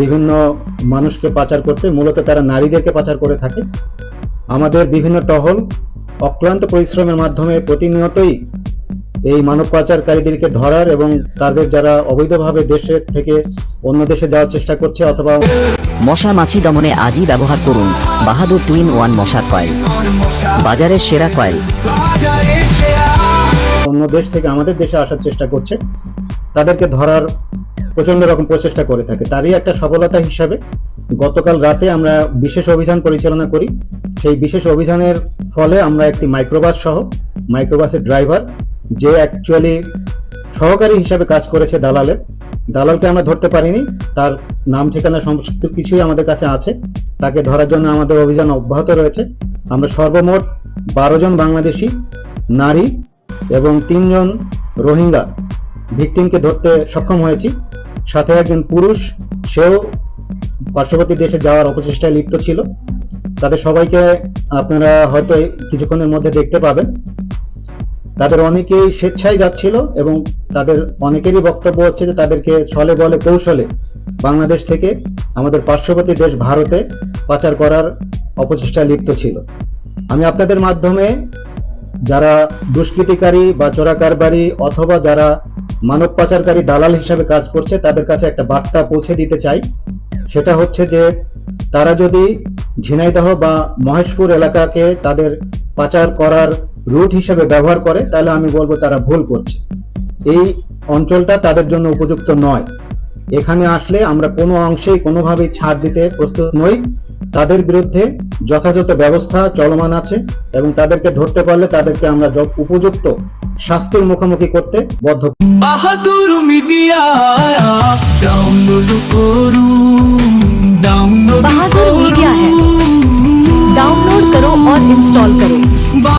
বিভিন্ন মানুষকে পাচার করতে মূলত তারা নারীদেরকে পাচার করে থাকে। আমাদের বিভিন্ন টহল অক্লান্ত পরিশ্রমের মাধ্যমে প্রতিনিয়তই এই মানব পাচারকারীদেরকে ধরার এবং তাদের যারা অবৈধভাবে দেশের থেকে অন্য দেশে যাওয়ার চেষ্টা করছে অথবা মশা মাছি দমনে আজই ব্যবহার করুন বাহাদুর টুইন ওয়ান মশার কয়েল বাজারের সেরা কয়েল অন্য দেশ থেকে আমাদের দেশে আসার চেষ্টা করছে। তাদেরকে ধরার প্রচণ্ড রকম প্রচেষ্টা করে থাকে। তারই একটা সফলতা হিসাবে গতকাল রাতে আমরা বিশেষ অভিযান পরিচালনা করি। সেই বিশেষ অভিযানের ফলে আমরা একটি মাইক্রোবাস সহ মাইক্রোবাসের ড্রাইভার যে অ্যাকচুয়ালি সহকারী হিসাবে কাজ করেছে দালালের, দালালকে আমরা ধরতে পারিনি। তার নাম, ঠিকানা, সমস্ত কিছুই আমাদের কাছে আছে। তাকে ধরার জন্য আমাদের অভিযান অব্যাহত রয়েছে। আমরা সর্বমোট বারো জন বাংলাদেশি নারী এবং তিনজন রোহিঙ্গা ভিকটিমকে ধরতে সক্ষম হয়েছি। সাথে একজন পুরুষ, সেও পার্শ্ববর্তী দেশে যাওয়ার অপচেষ্টায় লিপ্ত ছিল। তাদের সবাইকে আপনারা হয়তো কিছুক্ষণের মধ্যে দেখতে পাবেন। তাদের অনেকেই স্বেচ্ছায় যাচ্ছিল এবং তাদের অনেকেরই বক্তব্য হচ্ছে যে তাদেরকে ছলে বলে কৌশলে বাংলাদেশ থেকে আমাদের পার্শ্ববর্তী দেশ ভারতে পাচার করার অপচেষ্টায় লিপ্ত ছিল। আমি আপনাদের মাধ্যমে যারা দুষ্কৃতিকারী বা চোরাকারবারি অথবা যারা মানব পাচারকারী দালাল হিসাবে কাজ করছে, তাদের কাছে একটা বার্তা পৌঁছে দিতে চাই। সেটা হচ্ছে যে, তারা যদি ঝিনাইদহ বা মহেশপুর এলাকাকে তাদের পাচার করার রুট হিসেবে ব্যবহার করে, তাহলে আমি বলব তারা ভুল করছে। এই অঞ্চলটা তাদের জন্য উপযুক্ত নয়। এখানে আসলে আমরা কোনো অংশেই কোনোভাবেই ছাড় দিতে প্রস্তুত নই। তাদের বিরুদ্ধে যথাযথ ব্যবস্থা চলমান আছে এবং তাদেরকে ধরতে পারলে তাদেরকে আমরা য- উপযুক্ত শাস্তির মুখোমুখি করতে বদ্ধ বাহাদুর মিডিয়া ডাউনলোড করুন ডাউনলোড बहादुर मीडिया है डाउनलोड करो और इंस्टॉल करो